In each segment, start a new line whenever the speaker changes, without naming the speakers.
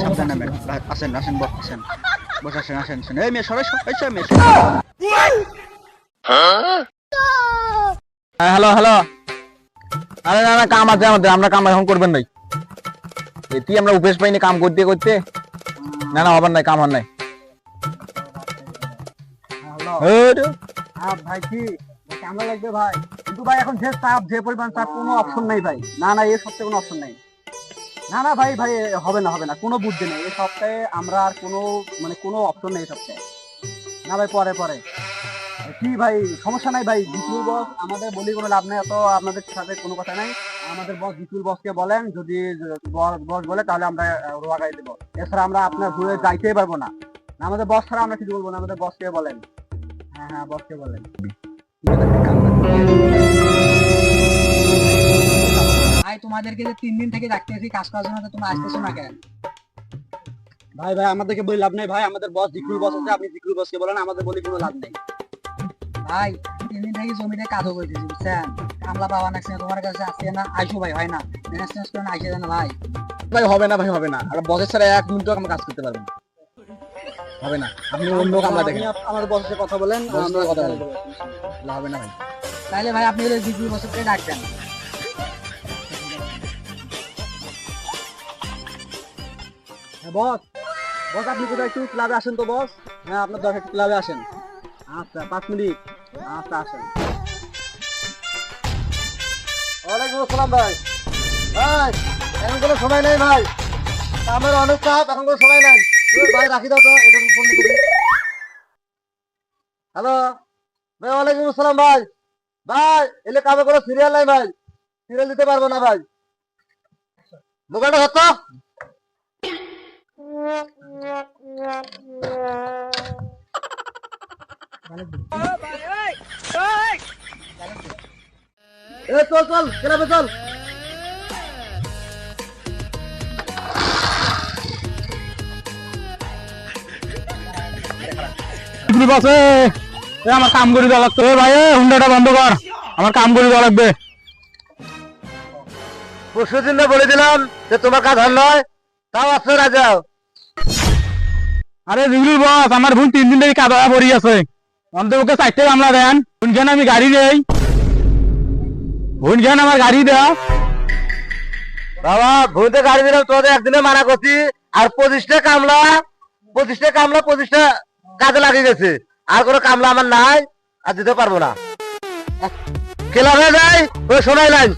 সাবধানে আসেন আসেন বস আসেন বস আসেন আসেন আসেন এই মেয়ে মেয়ে
হ্যালো হ্যালো। আরে না না কাম আছে আমাদের আমরা কাম এখন করবেন নাই। এটি আমরা উপেশ পাইনি কাম করতে করতে। না না হবার নাই কাম হবার নাই।
হ্যাঁ ভাই কি? কেমন লাগবে ভাই? কিন্তু ভাই এখন যে চাপ যে পরিমাণ চাপ কোনো অপশন নাই ভাই। না না এর সপ্তাহে কোনো অপশন নেই। না না ভাই ভাই হবে না হবে না কোনো বুদ্ধি নেই। এই সপ্তাহে আমরা আর কোনো মানে কোনো অপশন নেই সপ্তাহে। না ভাই পরে পরে। কি ভাই সমস্যা নাই ভাই বিপুল বস আমাদের বলি কোনো লাভ নেই অত আপনাদের সাথে কোনো কথা নাই। আমাদের বস বিপুল বসকে বলেন যদি বস বলে তাহলে আমরা রোয়াগাই দেবো। এছাড়া আমরা আপনার ঘুরে যাইতেই পারব না, আমাদের বস ছাড়া আমরা কিছু বলব না আমাদের বসকে বলেন। হ্যাঁ হ্যাঁ বসকে বলেন।
তোমাদেরকে যে তিন দিন থেকে ডাকতেছি কাজ করার জন্য তোমরা আসতেছো না কেন?
ভাই ভাই আমাদেরকে বলে লাভ নেই ভাই আমাদের বস জিকুল বস আছে আপনি জিকুল বসকে বলেন আমাদের বলে কোনো লাভ নেই।
ভাই তিন দিন থেকে জমিতে কাজও করতেছি বুঝছেন? কামলা পাওয়া না তোমার কাছে আসছে না আইসো ভাই হয় না। ম্যানেজ টেনেজ করে না আইসে না ভাই।
ভাই হবে না ভাই হবে না। আর বসের ছাড়া এক মিনিটও আমরা কাজ করতে পারব না। হবে না। আপনি অন্য কামলা দেখেন।
আমাদের বসের সাথে কথা বলেন আমরা
কথা।
বলব।
হবে না ভাই।
তাইলে ভাই আপনি জিগুল বছরকে ডাকবেন
বস। বস, আপনি কোথায়? একটু ক্লাবে আসেন তো, বস। হ্যাঁ আপনার দরকার একটু ক্লাবে আসেন। আচ্ছা পাঁচ মিনিট। আচ্ছা আসেন। ওয়ালাইকুম আসসালাম, ভাই। ভাই, এখন কোনো সময় নেই, ভাই। আমার অনেক চাপ, এখন কোনো সময় নাই। তুই ভাই, রাখি দাও তো, এটা ফোন দিবি। হ্যালো? ভাই, ওয়ালাইকুম আসসালাম, ভাই। ভাই, এলে কামে কোনো সিরিয়াল নাই, ভাই। সিরিয়াল দিতে পারব না, ভাই। মোবাইলটা ধর চল চল ক্লাবে চল।
বসে। আমার কাম করে দেওয়া লাগতো ভাই হুন্ডাটা বন্ধ কর। আমার কাম করে দেওয়া লাগবে।
পরশু দিন বলে দিলাম যে তোমার কাজ হল নয় তাও আসছে রাজাও।
আরে জিগুল বস আমার ভুল তিন দিন থেকে কাদা পড়ি আছে অন্তত ওকে চারটে কামলা দেন। ভুনখান আমি গাড়ি নেই? ভুনখান আমার গাড়ি দেওয়া
বাবা ভূমিতে গাড়ি দিলাম তোদের একদিনে মানা করছি। আর পঁচিশটা কামলা পঁচিশটা কামলা পঁচিশটা কাজে লাগিয়ে গেছে। আর কোনো কামলা আমার নাই আর দিতে পারব না। খেলা হয়ে যায় ওই শোনাই নাই।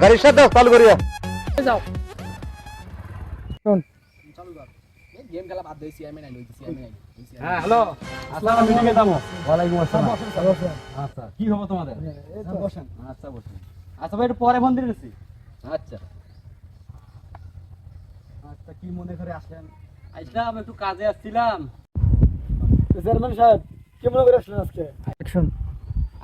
গাড়ির সাথে চালু করিয়া।
যাও।
হ্যাঁ হ্যালো। আসসালাম যাব ওয়ালাইকুম আসসালাম। আচ্ছা কি হবে তোমাদের?
বসেন।
আচ্ছা বসুন। আচ্ছা ভাই একটু পরে ফোন আচ্ছা। আচ্ছা কি মনে করে আসলেন? আসলাম একটু কাজে আসছিলাম।
চেয়ারম্যান সাহেব কি মনে করে আসলেন আজকে?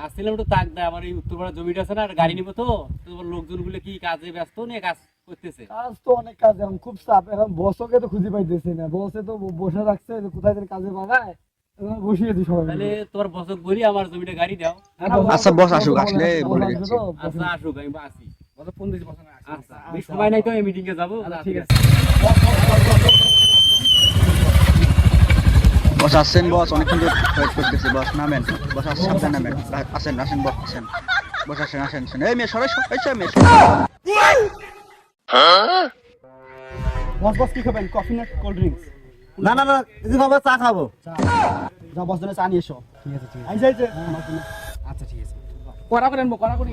আসছিলাম একটু তাক দেয় আমার এই উত্তরপাড়া জমিটা আছে না আর গাড়ি নিবো তো। তোমার লোকজনগুলো কি কাজে ব্যস্ত? নিয়ে কাজ করতেছে
কাজ তো অনেক কাজ এখন খুব চাপ এখন বসকে তো খুঁজে পাইতেছি না। বসে তো বসে রাখছে কোথায় যেন কাজে পাঠায় এখন বসিয়ে দিই সবাই
তাহলে তোমার বছর বলি আমার জমিটা গাড়ি দাও।
আচ্ছা, বস আসুক, আসলে বলে দিচ্ছি।
আচ্ছা আসুক আমি আসি। ফোন দিয়েছি আচ্ছা আমি সময় নাই তো আমি মিটিং এ যাব ঠিক আছে।
বস আসছেন বস অনেকক্ষণ ওয়েট করতেছি। বস নামেন। বস আসেন নামেন। আসেন আসেন বস আসেন। বস আসেন আসেন আসেন। এই মেয়ে সরাই সরাই মেয়ে
বস বস কি খাবেন? কফি না কোল্ড ড্রিঙ্কস
না না না দিদি বাবা চা খাব।
যা বস জন্য চা নিয়ে এসো। ঠিক আছে ঠিক আছে। আইসা আইসা। আচ্ছা ঠিক আছে।
করা করেন করা করি।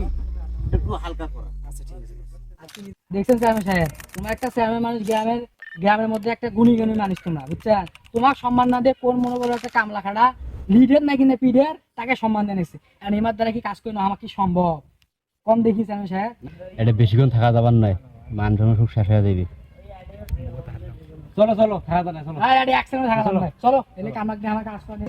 একটু হালকা করা। আচ্ছা ঠিক আছে। দেখছেন সাহেব তোমার একটা চেয়ারম্যান মানুষ গ্রামের গ্রামের মধ্যে একটা গুণী গুণী মানুষ তোমরা বুঝছেন? তোমার সম্মান না দিয়ে কোন মনে করো একটা কামলা খাড়া লিডের নাকি না পিডের তাকে সম্মান দিয়ে নিচ্ছে আর এমার দ্বারা কি কাজ করে না আমার কি সম্ভব? কম দেখি চেয়ারম্যান সাহেব
এটা বেশিক্ষণ থাকা যাবার নয়। মান সম্মান সব শেষ হয়ে যাবে। চলো চলো থাকা চলো।
থাকা চলো। এলে কামাক দিয়ে আমার কাজ করে